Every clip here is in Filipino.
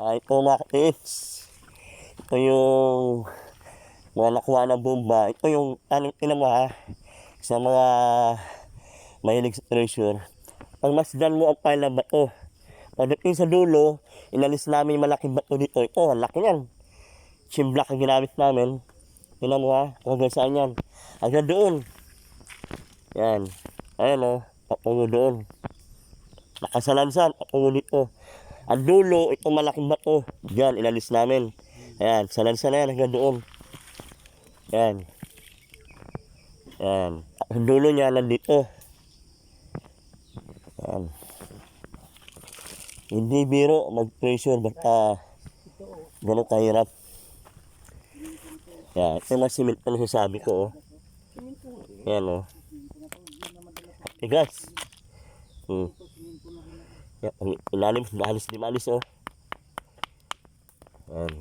Ay po mga. Ito yung mga nakuha ng bomba. Ito yung anong ina mo. Sa mga mahilig sa treasure. Pag masdan mo ang pile ng bato. Pagdating sa dulo, inalis namin yung malaking bato dito. Ito, ang laki yan. Chimblock ang ginamit namin. Tingnan mo ha, hanggang saan yan. Hanggang doon. Yan. Ayan o, papungo doon. Nakasalansan, papungo dito. Ang dulo, itong malaking bato. Diyan, inalis namin. Ayan, salansan na yan hanggang doon. Yan. Yan. Ang dulo niya nandito. Yan. Hindi biro mag-pressure basta ganun kahirap. Yan. Ito mga simento na sasabi ko. Oh. Yan oh. Tigas. Hmm. Yan. Ang ilalim, mahalis di malis oh. Yan.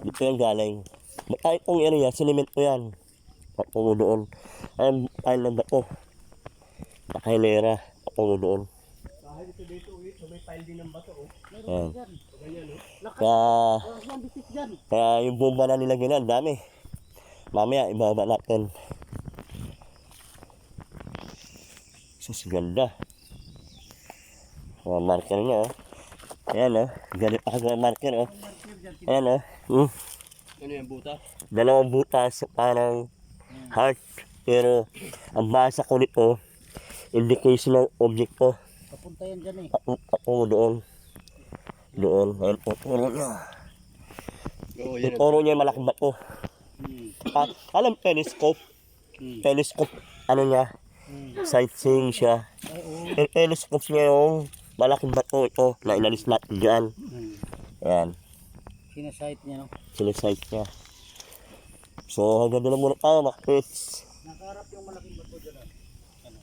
Dito yung galing. Ay, itong ano yan, sinimento yan. Papungo doon. Ay, lang ba to? Nakahilera. Papungo doon. Kahit ito dito, ito may pile din ng bato. Oh. Yan. Ganyan, oh. Kaya, dyan. kaya yung bomba na nilagyan na, dami. Mamaya, ibaba natin. Sus, ganda. Mga marker niya, oh. Ayan, oh. Galit pa mga marker, oh. Ayan, oh. Hmm. Ano yung buta? dalawang butas parang heart pero ang basa ko nito indication ng object ko Papunta yan dyan eh. ako, ako doon doon ayun po turo niya Oo, yung turo niya yung malaking bato Hmm. ah, alam telescope Hmm. telescope ano niya. Sightseeing siya yung telescope niya yung malaking bato ito na inalis natin dyan Hmm. ayan Sinasight niya, no? sinisight niya so hanggang doon na muna tayo mga kids Nakaharap yung malaking bato dyan. ah. Ano?